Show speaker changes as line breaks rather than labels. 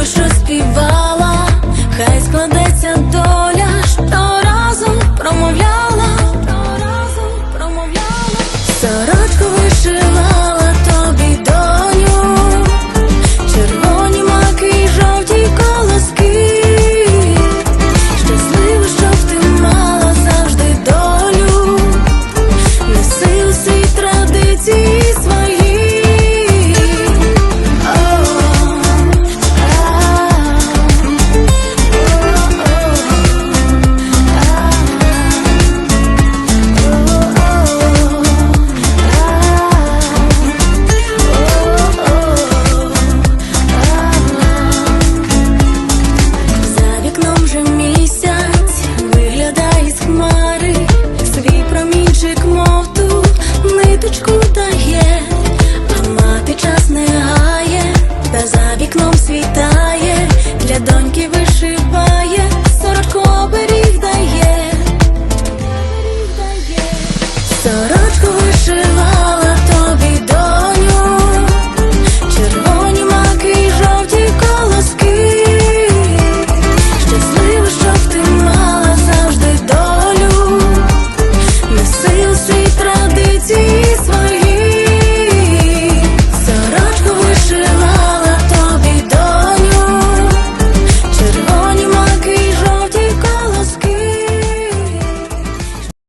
push us. Through. розцвітає, для доньки вишиває, сорочку оберіг дає, сорочку вишивала тобі доню, червоні маки, жовті колоски, щасливо, щоб ти завжди долю, неси свій традиції.